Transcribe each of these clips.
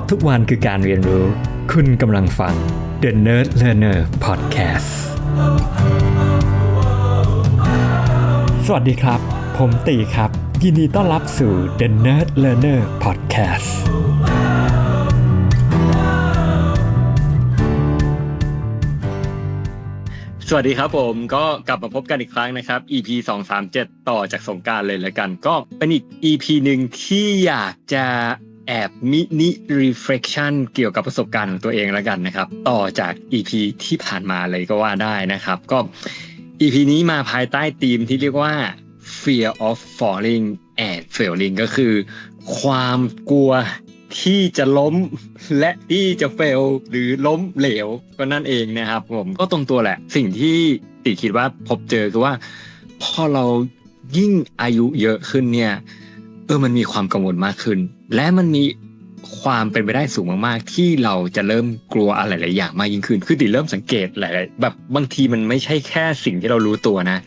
ะทุกวันคือการเรียนรู้ คุณกำลังฟัง The Nerd Learner Podcast สวัสดีครับ ผมตีครับ ยินดีต้อนรับสู่ The Nerd Learner Podcast สวัสดีครับผมก็กลับมาพบกันอีกครั้งนะครับ EP 237 ต่อจากสงการเลยแล้วกัน ก็เป็นอีก EP หนึ่งที่อยากจะ แอบมินิ reflection เกี่ยวกับประสบการณ์ของตัวเองแล้วกันนะครับ ต่อจาก EP ที่ผ่านมาเลยก็ว่าได้นะครับ ก็ EP นี้มาภายใต้ธีมที่เรียกว่า fear of falling and failing ก็คือ ความกลัวที่จะล้มและที่จะเฟลหรือล้มเหลวก็นั่นเองนะครับผมก็ตรงตัวแหละ สิ่งที่ติคิดว่าพบเจอคือว่า พอเรายิ่งอายุเยอะขึ้นเนี่ย ออมันมีความกังวลมากขึ้น และมันมีความเป็นไปได้สูงมากๆ ที่เราจะเริ่มกลัวอะไรหลายอย่างมากยิ่งขึ้น คือติเริ่มสังเกตหลายๆแบบบางทีมันไม่ใช่แค่สิ่งที่เรารู้ตัวนะ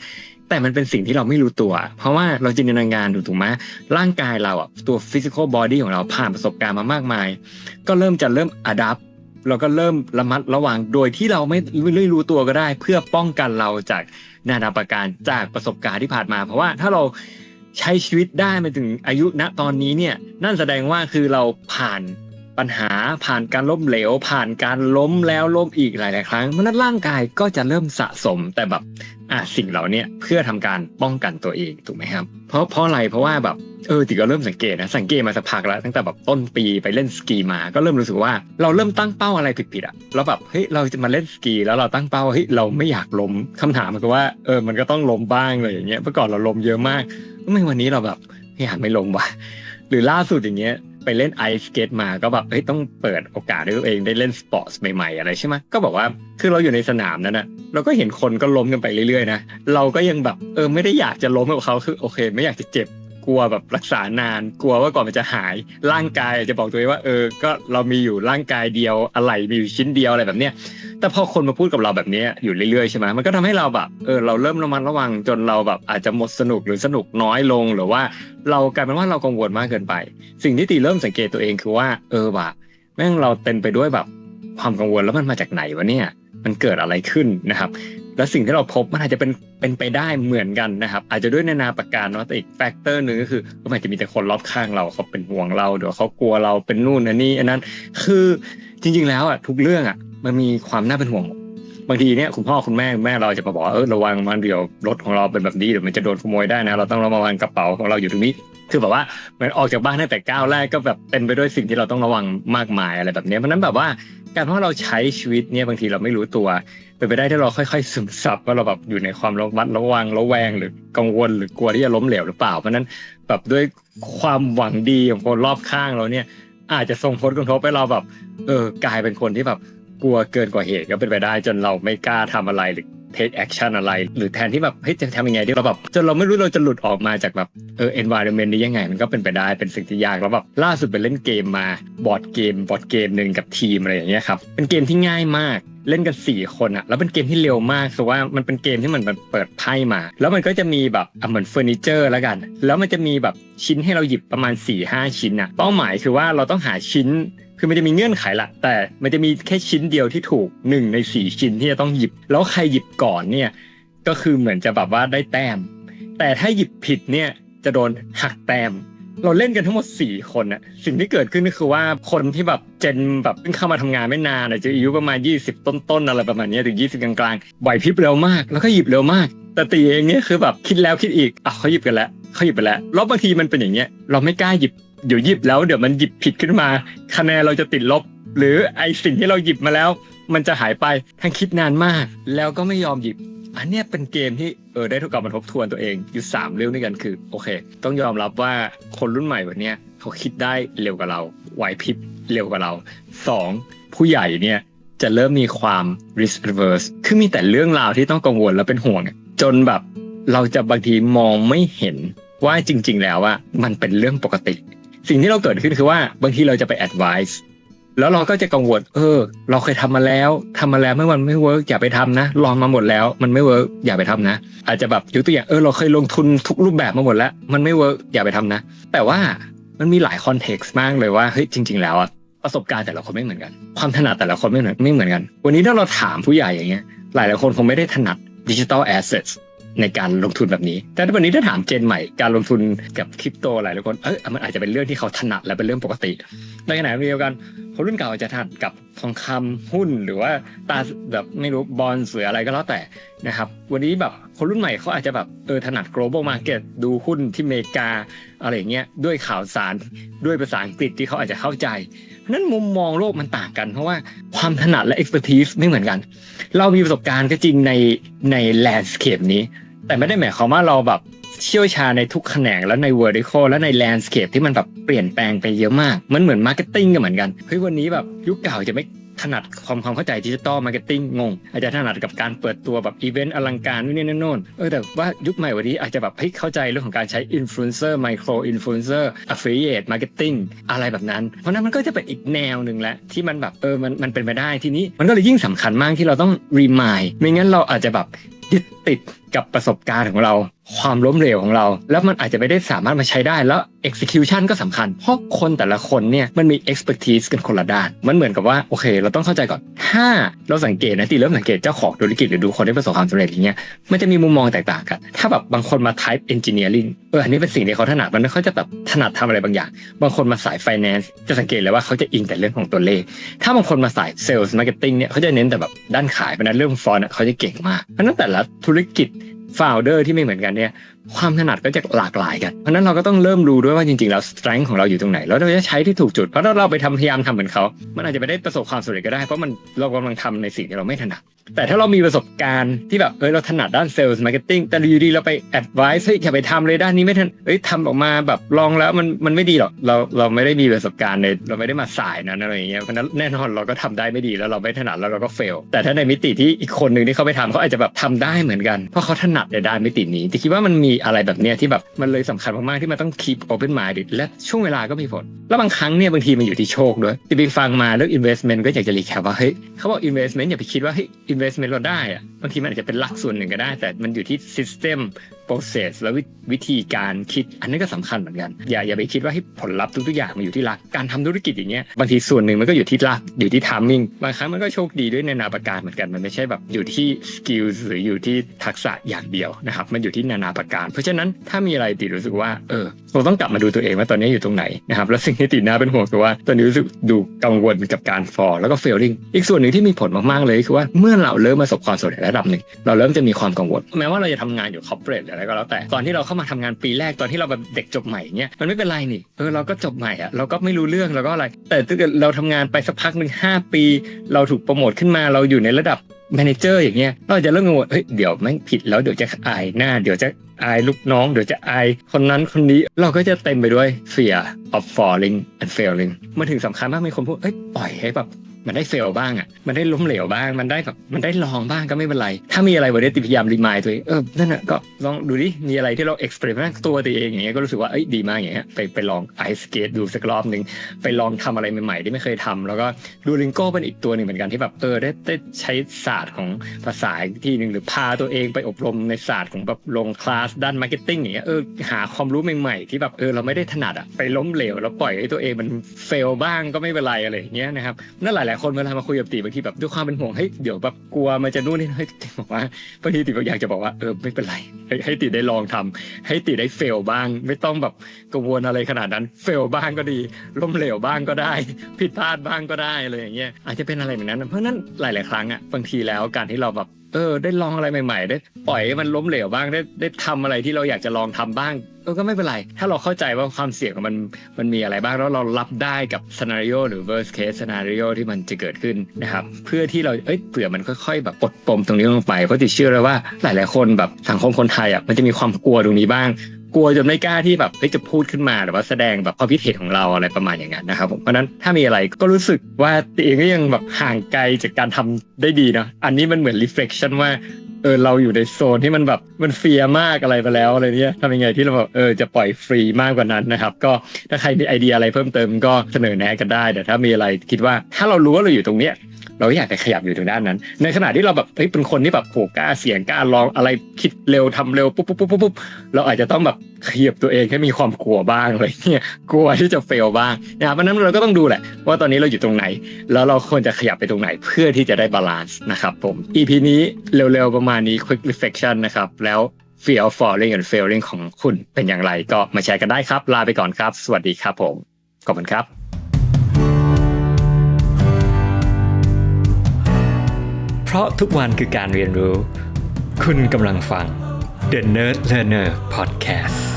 แต่มันเป็นสิ่งที่เราไม่รู้ตัว เพราะว่าเราจินตนาการถูกถูกไหมร่างกายเราอะตัว physical body ของเราผ่านประสบการณ์มามากมาย ก็เริ่มจะเริ่ม adapt เราก็เริ่มระมัดระวังโดยที่เราไม่ไม่รู้ตัวก็ได้ เพื่อป้องกันเราจากนานาประการจากประสบการณ์ที่ผ่านมา เพราะว่าถ้าเรา ใช้ชีวิตได้มาถึงอายุณตอนนี้เนี่ยนั่นแสดงว่าคือเราผ่าน ปัญหาผ่านการล้มเหลว ผ่านการล้มแล้วล้มอีกหลาย ๆ ครั้งเพราะนั้นร่างกายก็จะเริ่มสะสมแต่แบบอะสิ่งเหล่านี้เพื่อทำการป้องกันตัวเองถูกไหมครับ เพราะเพราะอะไรเพราะว่าแบบเออติก็เริ่มสังเกตนะสังเกตมาสักพักแล้วตั้งแต่แบบต้นปีไปเล่นสกีมา ก็เริ่มรู้สึกว่าเราเริ่มตั้งเป้าอะไรผิดๆอะแล้วแบบเฮ้ยเราจะมาเล่นสกีแล้วเราตั้งเป้าเฮ้ยเราไม่อยากล้มคำถามมันก็ว่าเออมันก็ต้องล้มบ้างเลยอย่างเงี้ยเมื่อก่อนเราล้มเยอะมากทำไมวันนี้เราแบบอยากไม่ล้มวะหรือล่าสุดอย่างเงี้ย ไปเล่นไอสเกตมาก็แบบเฮ้ยต้องเปิดโอกาสให้ตัวเองได้เล่นสปอร์ตใหม่ๆ อะไรใช่ไหมก็บอกว่าคือเราอยู่ในสนามนั้นนะเราก็เห็นคนก็ล้มกันไปเรื่อยๆนะเราก็ยังแบบเออไม่ได้อยากจะล้มกับเขาคือโอเค ไม่อยากจะเจ็บ กลัวแบบรักษานาน กลัวว่าก่อนมันจะหายร่างกายจะบอกตัวเองว่า เออ ก็เรามีอยู่ร่างกายเดียวอะไรมีอยู่ชิ้นเดียวอะไรแบบเนี้ยแต่พอคนมาพูดกับเราแบบนี้อยู่เรื่อยๆใช่ไหมมันก็ทำให้เราแบบเออเราเริ่มระมัดระวังจนเราแบบอาจจะหมดสนุกหรือสนุกน้อยลงหรือว่า เรากลายเป็นว่าเรากังวลมากเกินไป สิ่งที่ตีเริ่มสังเกตตัวเองคือว่า เออว่ะแม่งเราเต็มไปด้วยแบบความกังวลแล้วมันมาจากไหนวะเนี่ยมันเกิดอะไรขึ้นนะครับ แล้วสิ่งที่เราพบมันอาจจะเป็นเป็นไปได้เหมือนกันนะครับ อาจจะด้วยนานาประการเนาะแต่อีกแฟกเตอร์หนึ่งก็คือก็อาจจะมีแต่คนรอบข้างเราเขาเป็นห่วงเราเดี๋ยวเขากลัวเราเป็นนู่นอันนี้อันนั้นคือจริง ๆ แล้วอะทุกเรื่องอะมันมีความน่าเป็นห่วงบางทีเนี่ยคุณพ่อคุณแม่แม่เราจะมาบอกเออระวังมันเดี๋ยวรถของเราเป็นแบบนี้เดี๋ยวมันจะโดนขโมยได้นะ เราต้องระวังกระเป๋าของเราอยู่ตรงนี้ คือแบบว่าเหมือนออกจากบ้านตั้งแต่ก้าวแรกก็แบบเต็มไปด้วยสิ่งที่เราต้องระวังมากมายอะไรแบบนี้เพราะนั้นแบบว่าการที่เราใช้ชีวิตเนี่ยบางทีเราไม่รู้ตัวเป็นไปได้ที่เราค่อย ๆ ซึมซับว่าเราแบบอยู่ในความระมัดระวังระแวงหรือกังวลหรือกลัวที่จะล้มเหลวหรือเปล่า เพราะนั้นแบบด้วยความหวังดีของคนรอบข้างเราเนี่ยอาจจะส่งผลกระทบให้เราแบบเออกลายเป็นคนที่แบบกลัวเกินกว่าเหตุก็เป็นไปได้จนเราไม่กล้าทำอะไรหรือ take action อะไร หรือแทนที่แบบเฮ้ยจะทำยังไงที่เราแบบจนเราไม่รู้เราจะหลุดออกมาจากแบบเออ environment นี้ยังไง มันก็เป็นไปได้เป็นสิ่งที่ยากแล้วแบบล่าสุดไปเล่นเกมมาบอร์ดเกมบอร์ดเกมหนึ่งกับทีมอะไรอย่างเงี้ยครับเป็นเกมที่ง่ายมาก เล่นกันสี่คนอะแล้วเป็นเกมที่เร็วมากคือว่ามันเป็นเกมที่มันเปิดไพ่มา แล้วมันก็จะมีแบบอะเหมือนเฟอร์นิเจอร์แล้วกัน แล้วมันจะมีแบบชิ้นให้เราหยิบประมาณ4ี่ห้าชิ้นอะเป้าหมายคือว่าเราต้องหาชิ้นคือมันจะมีเงื่อนไขละแต่มันจะมีแค่ชิ้นเดียวที่ถูกหนึ่งในสี่ชิ้นที่จะต้องหยิบ แล้วใครหยิบก่อนเนี่ยก็คือเหมือนจะแบบว่าได้แต้ม แต่ถ้าหยิบผิดเนี่ยจะโดนหักแต้ม เราเล่นกันทั้งหมด 4 คนอะสิ่งที่เกิดขึ้นก็คือว่าคนที่แบบเจนแบบเพิ่งเข้ามาทำงานไม่นานอาจจะอายุประมาณ 20 ต้นๆอะไรประมาณนี้ถึง 20 กลางๆไหวพริบเร็วมาก แล้วก็หยิบเร็วมาก แต่ตีเองเนี่ยคือแบบคิดแล้วคิดอีกอะเขาหยิบกันแล้วเขาหยิบไปแล้วแล้วบางทีมันเป็นอย่างเงี้ยเราไม่กล้าหยิบเดี๋ยวหยิบแล้วเดี๋ยวมันหยิบผิดขึ้นมา คะแนนเราจะติดลบ หรือไอสิ่งที่เราหยิบมาแล้ว มันจะหายไปทั้งคิดนานมาก แล้วก็ไม่ยอมหยิบ อันเนี้ยเป็นเกมที่เออได้ทุกกลับมาทบทวนตัวเองอยู่สามเรื่องด้วยกันคือโอเค ต้องยอมรับว่าคนรุ่นใหม่วันเนี้ยเขาคิดได้เร็วกว่าเราไหวพริบเร็วกว่าเราสองผู้ใหญ่เนี่ยจะเริ่มมีความ risk averse คือมีแต่เรื่องราวที่ต้องกังวลและเป็นห่วง จนแบบเราจะบางทีมองไม่เห็นว่าจริง ๆ แล้วว่ามันเป็นเรื่องปกติ สิ่งที่เราเกิดขึ้นคือว่าบางทีเราจะไป advise แล้วเราก็จะกังวล เออ เราเคยทำมาแล้วทำมาแล้วไม่วันไม่เวิร์กอย่าไปทำนะ ลองมาหมดแล้ว มันไม่เวิร์กอย่าไปทำนะ อาจจะแบบยกตัวอย่าง เออ เราเคยลงทุนทุกรูปแบบมาหมดแล้ว มันไม่เวิร์กอย่าไปทำนะ แต่ว่ามันมีหลายคอนเท็กซ์มากเลยว่า เฮ้ย จริง ๆ แล้วอะประสบการณ์แต่ละคนไม่เหมือนกัน ความถนัดแต่ละคนไม่เหมือนไม่เหมือนกัน วันนี้ถ้าเราถามผู้ใหญ่อย่างเงี้ย หลายหลายคนคงไม่ได้ถนัดดิจิทัลแอสเซท ในการลงทุนแบบนี้ แต่วันนี้ถ้าถามเจนใหม่การลงทุนกับคริปโตหลายหลายคนเออมันอาจจะเป็นเรื่องที่เขาถนัดและเป็นเรื่องปกติในขณะเดียวกันคนรุ่นเก่าจะถนัดกับทองคำหุ้นหรือว่าตาแบบไม่รู้บอลหรืออะไรก็แล้วแต่นะครับวันนี้แบบคนรุ่นใหม่เขาอาจจะแบบเออถนัด global market ดูหุ้นที่อเมริกาอะไรอย่างเงี้ยด้วยข่าวสารด้วยภาษาอังกฤษที่เขาอาจจะเข้าใจ นั้นมุมมองโลกมันต่างกัน เพราะว่าความถนัดและ expertise ไม่เหมือนกัน เรามีประสบการณ์ก็จริงในใน landscape นี้ แต่ไม่ได้หมายความว่าเราแบบเชี่ยวชาญในทุกแขนงแล้วใน vertical และใน landscape ที่มันแบบเปลี่ยนแปลงไปเยอะมาก มันเหมือน marketing ก็เหมือนกันเฮ้ยวันนี้แบบยุคเก่าจะไม่ ถนัดความความเข้าใจดิจิตอลมาร์เก็ตติ้งงง อาจจะถนัดกับการเปิดตัวแบบอีเวนต์อลังการนู่นนี่นั่นโน่นเออแต่ว่ายุคใหม่วันนี้อาจจะแบบเฮ้ยเข้าใจเรื่องของการใช้อินฟลูเอนเซอร์ไมโครอินฟลูเอนเซอร์อัฟเฟ i เ t มาร์เก็ตติ้งอะไรแบบนั้น เพราะนั้นมันก็จะเป็นอีกแนวหนึ่งแหละที่มันแบบเออมันมันเป็นไปได้ทีนี้ มันก็เลยยิ่งสำคัญมากที่เราต้องรีมายไม่งั้นเราอาจจะแบบยึดติดกับประสบการณ์ของเราความล้มเหลวของเรา แล้วมันอาจจะไม่ได้สามารถมาใช้ได้แล้ว execution ก็สำคัญ เพราะคนแต่ละคนเนี่ยมันมี expertise กันคนละด้าน มันเหมือนกับว่าโอเค เราต้องเข้าใจก่อน ถ้าเราสังเกตนะตีเริ่มสังเกตเจ้าของธุรกิจหรือดูคนที่ประสบความสำเร็จอย่างเงี้ยมันจะมีมุมมองแตกต่างกัน ถ้าแบบบางคนมา type engineering เอออันนี้เป็นสิ่งที่เขาถนัดมันเขาจะแบบถนัดทำอะไรบางอย่าง บางคนมาสาย finance จะสังเกตเลยว่าเขาจะอิงแต่เรื่องของตัวเลข ถ้าบางคนมาสาย sales marketing เนี่ยเขาจะเน้นแต่แบบด้านขายเพราะนั้นเรื่องฟอนต์เขาจะเก่งมากเพราะฉะนั้นแต่ละธุรกิจ ฟาวเดอร์ที่ไม่เหมือนกันเนี่ย ความถนัดก็จะหลากหลายกัน เพราะนั้นเราก็ต้องเริ่มรู้ด้วยว่าจริงๆแล้ว strength ของเราอยู่ตรงไหน แล้วเราจะใช้ที่ถูกจุด เพราะถ้าเราไปทำพยายามทำเหมือนเขา มันอาจจะไม่ได้ประสบความสำเร็จก็ได้ เพราะมันเรากำลังทำในสิ่งที่เราไม่ถนัด แต่ถ้าเรามีประสบการณ์ที่แบบ เออเราถนัดด้าน sales marketing แต่อยู่ดีเราไป advice เฮ้ยอย่าไปทำเลยด้านนี้ไม่ทันเอ้ยทำออกมาแบบลองแล้วมันมันไม่ดีหรอก เราเราไม่ได้มีประสบการณ์ในเราไม่ได้มาสายนั้นอะไรอย่างเงี้ย เพราะนั้นแน่นอนเราก็ทำได้ไม่ดีแล้วเราไม่ถนัดแล้วเราก็ fail แต่ถ้าในมิติที่อีกคนหนึ่งที่เขาไปทำเขาอาจจะแบบทำได้เหมือนกัน เพราะเขาถนัดในด้านมิตินี้แต่คิดว่ามันมีอะไรแบบเนี้ยที่แบบมันเลยสำคัญมากๆที่มันต้อง keep open mind และช่วงเวลาก็มีผล แล้วบางครั้งเนี่ยบางทีมันอยู่ที่โชคด้วยที่ไปฟังมาเรื่อง investment ก็อยากจะรีแคปว่าเฮ้ยเขาบอก investment อย่าไปคิดว่าเฮ้ย investment เราได้อะบางทีมันอาจจะเป็นหลักส่วนหนึ่งก็ได้ แต่มันอยู่ที่ system process และววิธีการคิด อันนี้ก็สำคัญเหมือนกัน อย่าอย่าไปคิดว่าให้ผลลัพธ์ทุกๆอย่างมันอยู่ที่ลักการทำธุรกิจอย่างเงี้ยบางทีส่วนหนึ่งมันก็อยู่ที่ลักอยู่ที่ timing บางครั้งมันก็โชคดีด้วยในนาประการเหมือนกันมันไม่ใช่แบบอยู่ที่ skills หรืออยู่ที่ทักษะอย่างเดียวนะครับมันอยู่ที่นานาประการ เพราะฉะนั้นถ้ามีอะไรติรู้สึกว่าเออ เราต้องกลับมาดูตัวเองว่าตอนนี้อยู่ตรงไหนนะครับแล้วสิ่งที่ติน่าเป็นห่วงคือว่าตอนนี้รู้สึกดูกังวลกับการ fall แล้วก็ failing อีกส่วนหนึ่งที่มีผลมากๆเลยคือว่าเมื่อเราเริ่มประสบความสำเร็จระดับหนึ่งเราเริ่มจะมีความกังวลแม้ว่าเราจะทำงานอยู่ corporate หรือะไรก็แล้วแต่ตอนที่เราเข้ามาทำงานปีแรกตอนที่เราแบบเด็กจบใหม่เนี้ยมันไม่เป็นไรนี่เออเราก็จบใหม่อะเราก็ไม่รู้เรื่องเราก็อะไร แต่ถ้าเกิดเราทำงานไปสักพักหนึ่งห้าปี เราถูกโปรโมทขึ้นมาเราอยู่ในระดับ แมเนเจอร์อย่างเงี้ยเราจะเริ่มงงวลเฮ้ยเดี๋ยวแม่งผิดแล้วเดี๋ยวจะอายหน้า เดี๋ยวจะอายลูกน้อง เดี๋ยวจะอายคนนั้นคนนี้เราก็จะเต็มไปด้วย fear of falling and failing มันถึงสำคัญมากมีคนพูดเอ้ยปล่อยให้แบบ มันได้เฟลบ้างอะ มันได้ล้มเหลวบ้าง มันได้แบบมันได้ลองบ้างก็ไม่เป็นไร ถ้ามีอะไรวันนี้ติพยายามรีมายตัวเองเออนั่นน่ะก็ลองดูดิ มีอะไรที่เราเอ็กซ์เพรสตัวตัวเองอย่างเงี้ยก็รู้สึกว่าเอ้ยดีมากอย่างเงี้ยไปไปลองไอสเกตดูสักรอบหนึ่งไปลองทำอะไรใหม่ๆที่ไม่เคยทำแล้วก็ดูลิงโก้เป็นอีกตัวหนึ่งเหมือนกันที่แบบเออได้ได้ใช้ศาสตร์ของภาษาอีกทีหนึ่งหรือพาตัวเองไปอบรมในศาสตร์ของแบบลงคลาสด้านมาร์เก็ตติ้งอย่างเงี้ยเออหาความรู้ใหม่ๆ ที่แบบเออเราไม่ได้ถนัดอะไปล้มเหลวแล้วปล่อยให้ตัวเองมันเฟลบ้างก็ไม่เป็นไรอะไรอย่างเงี้ยนะครับนั่นหลายๆคนเวลามาคุยกับตีบางทีแบบด้วยความเป็นห่วงเฮ้ยเดี๋ยวแบบกลัวมันจะนู่นนี่เฮ้ยติบอกว่าบางทีติบอกอยากจะบอกว่าเออไม่เป็นไรให้ให้ติได้ลองทำให้ติได้เฟลบ้าง ไม่ต้องแบบกังวลอะไรขนาดนั้นเฟลบ้างก็ดีล้มเหลวบ้างก็ได้ ผิดพลาดบ้างก็ได้เลยอย่างเงี้ยอาจจะเป็นอะไรแบบนั้น เพราะฉะนั้นหลาย ๆ ครั้งอะบางทีแล้วการที่เราแบบ เออได้ลองอะไรใหม่ ๆ ได้ปล่อยให้มันล้มเหลวบ้างได้ได้ทำอะไรที่เราอยากจะลองทำบ้างเออก็ไม่เป็นไร ถ้าเราเข้าใจว่าความเสี่ยงของมันมันมีอะไรบ้างแล้วเรารับได้กับ scenario หรือ worst case scenario ที่มันจะเกิดขึ้นนะครับเพื่อที่เราเอ้ยเผื่อมันค่อยๆ แบบปลดปมตรงนี้ลงไปเพราะติดเชื่อเลยว่าหลาย ๆ คนแบบสังคมคนไทยอะมันจะมีความกลัวตรงนี้บ้าง กลัวจนไม่กล้าที่แบบเฮ้ยจะพูดขึ้นมาหรือว่าแสดงแบบความคิดเห็นของเราอะไรประมาณอย่างนั้นนะครับผมเพราะนั้นถ้ามีอะไรก็รู้สึกว่าตัวเองก็ยังแบบห่างไกลจากการทำได้ดีเนาะอันนี้มันเหมือน reflection ว่าเออเราอยู่ในโซนที่มันแบบมันเฟียมากอะไรไปแล้วอะไรเนี้ยทำยังไงที่เราแบบเออจะปล่อยฟรีมากกว่านั้นนะครับ ก็ถ้าใครมีไอเดียอะไรเพิ่มเติมก็เสนอแนะกันได้แต่ถ้ามีอะไรคิดว่าถ้าเรารู้ว่าเราอยู่ตรงเนี้ย เราอยากจะขยับอยู่ตรงด้านนั้น ในขณะที่เราแบบเฮ้ยเป็นคนที่แบบโหกล้าเสียงกล้าลองอะไรคิดเร็วทำเร็วปุ๊บปุ๊บปุ๊บปุ๊บเราอาจจะต้องแบบขยับตัวเองให้มีความกลัวบ้างอะไรเงี้ยกลัวที่จะเฟลบ้างนะเพราะฉะนั้นเราก็ต้องดูแหละ ว่าตอนนี้เราอยู่ตรงไหน แล้วเราควรจะขยับไปตรงไหนเพื่อที่จะได้บาลานซ์นะครับผม EP นี้เร็วๆประมาณนี้ quick reflection นะครับแล้ว fear of falling and failing ของคุณเป็นอย่างไร ก็มาแชร์กันได้ครับ ลาไปก่อนครับ สวัสดีครับผม ขอบคุณครับ ราะทุกวันคือการเรียนรู้ คุณกำลังฟัง The Nerd Learner Podcast